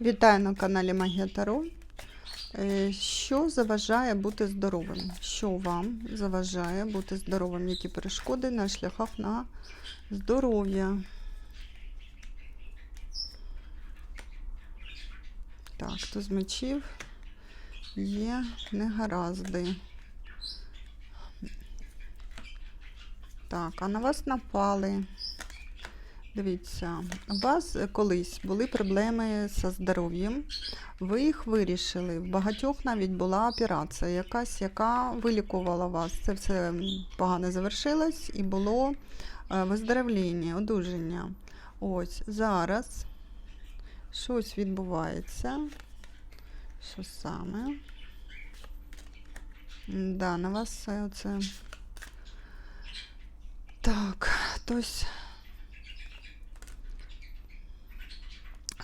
Вітаю на каналі Магія Таро. Е, Що заважає бути здоровим? Що вам заважає бути здоровим? Які перешкоди на шляхах на здоров'я? Так, хто з мечів є негаразди. Так, а на вас напали. Дивіться, у вас е, колись були проблеми зі здоров'ям, ви їх вирішили. В багатьох навіть була операція, якась, яка вилікувала вас. Це все погано завершилось і було е, виздоровлення, одужання. Ось зараз щось відбувається. Що саме? Да, на вас все оце. Так, хтось.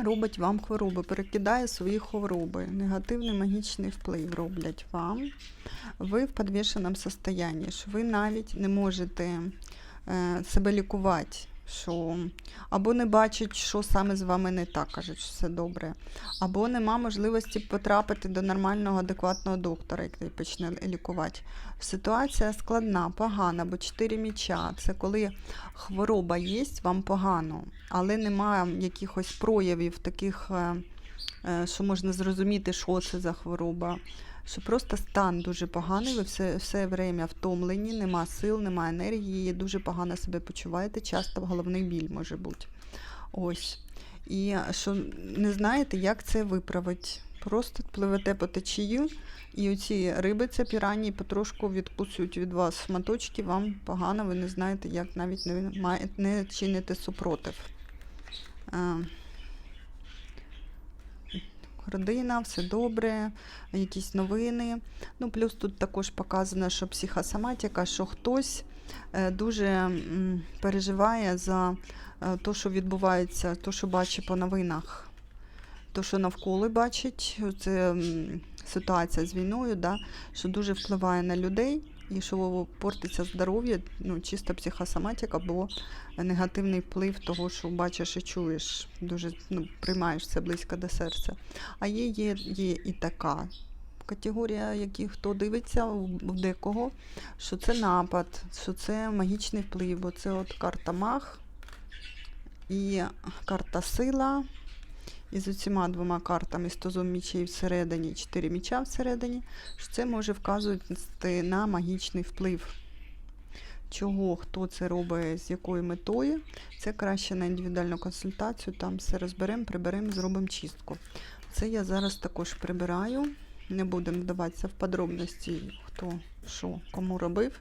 Робить вам хвороби, перекидає свої хвороби. Негативний магічний вплив роблять вам. Ви в підвішеному стані, що ви навіть не можете е, себе лікувати. Що або не бачать, що саме з вами не так, кажуть, що все добре, або нема можливості потрапити до нормального, адекватного доктора, який почне лікувати. Ситуація складна, погана, бо чотири міча це коли хвороба є, вам погано, але немає якихось проявів таких, е, е, що можна зрозуміти, що це за хвороба. Що просто стан дуже поганий, ви все, все время втомлені, нема сил, нема енергії, дуже погано себе почуваєте, часто головний біль може бути. Ось. І що не знаєте, як це виправити. Просто пливете по течію, і оці риби, це пірані, потрошку відкусують від вас шматочки, вам погано, ви не знаєте, як навіть не, не чините супротив. Родина, все добре, якісь новини. Ну, плюс тут також показано, що психосоматика, що хтось е, дуже переживає за те, що відбувається, те, що бачить по новинах. То, що навколо бачить, це ситуація з війною, да, що дуже впливає на людей і що портиться здоров'я, ну, чисто психосоматика, бо негативний вплив того, що бачиш і чуєш, дуже ну, приймаєш це близько до серця. А є, є, є і така категорія, які хто дивиться в декого, що це напад, що це магічний вплив, бо це от карта маг і карта сила. І з оціма двома картами 100 зон мічей всередині, 4 міча всередині, що це може вказувати на магічний вплив. Чого, хто це робить, з якою метою, це краще на індивідуальну консультацію, там все розберемо, приберемо, зробимо чистку. Це я зараз також прибираю. Не будемо вдаватися в подробності, хто що, кому робив.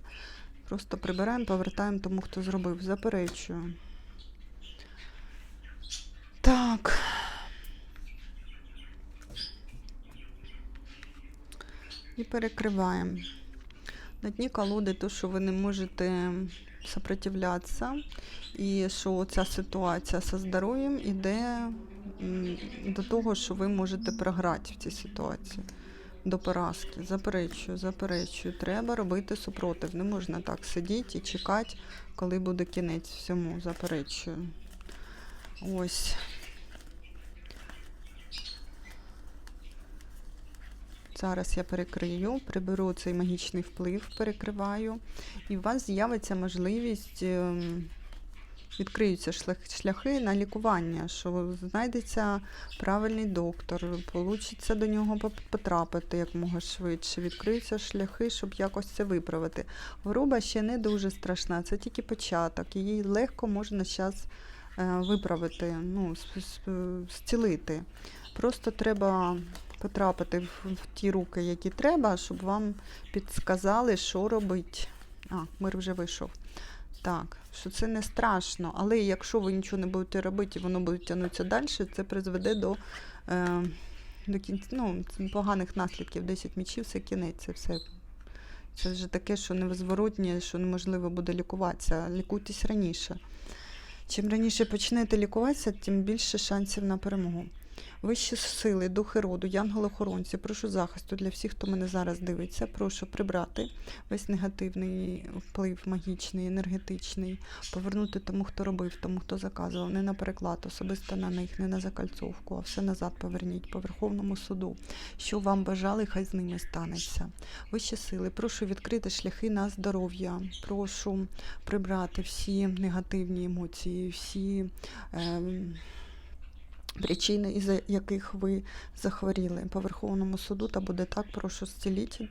Просто прибираємо, повертаємо тому, хто зробив. Заперечую. Так. І перекриваємо. На дні колоди то, що ви не можете сопротивлятися, і що ця ситуація зі здоров'ям іде до того, що ви можете програти в цій ситуації. До поразки. Заперечую, заперечую. Треба робити супротив. Не можна так сидіти і чекати, коли буде кінець всьому. Заперечую. Ось. Зараз я перекрию, приберу цей магічний вплив, перекриваю, і у вас з'явиться можливість, ем, відкриються шляхи на лікування, що знайдеться правильний доктор, вийде до нього потрапити якомога швидше, відкриються шляхи, щоб якось це виправити. Хвороба ще не дуже страшна, це тільки початок, її легко можна зараз виправити, ну, зцілити. Просто треба потрапити в, в ті руки, які треба, щоб вам підсказали, що робити. А, мир вже вийшов. Так, що це не страшно, але якщо ви нічого не будете робити і воно буде тягнутися далі, це призведе до, е, до кінця, ну, поганих наслідків. 10 мічів це кінець, це все. Це вже таке, що невозворотнє, що неможливо буде лікуватися. Лікуйтесь раніше. Чим раніше почнете лікуватися, тим більше шансів на перемогу. Вищі сили, духи роду, янголи-охоронці, прошу захисту для всіх, хто мене зараз дивиться. Прошу прибрати весь негативний вплив магічний, енергетичний, повернути тому, хто робив, тому, хто заказував, не на переклад, особисто на них, не на закальцовку, а все назад поверніть по Верховному суду. Що вам бажали, хай з ними станеться. Вищі сили, прошу відкрити шляхи на здоров'я, прошу прибрати всі негативні емоції, всі. ем, Причини, із яких ви захворіли по Верховному суду, та буде так, прошу зціліть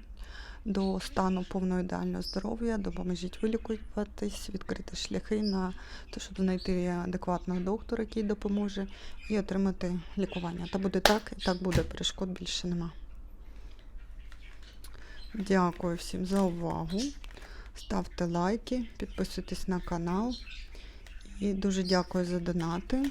до стану повного ідеального здоров'я, допоможіть вилікуватись, відкрити шляхи на те, щоб знайти адекватного доктора, який допоможе, і отримати лікування. Та буде так, і так буде, перешкод більше нема. Дякую всім за увагу. Ставте лайки, підписуйтесь на канал. І дуже дякую за донати.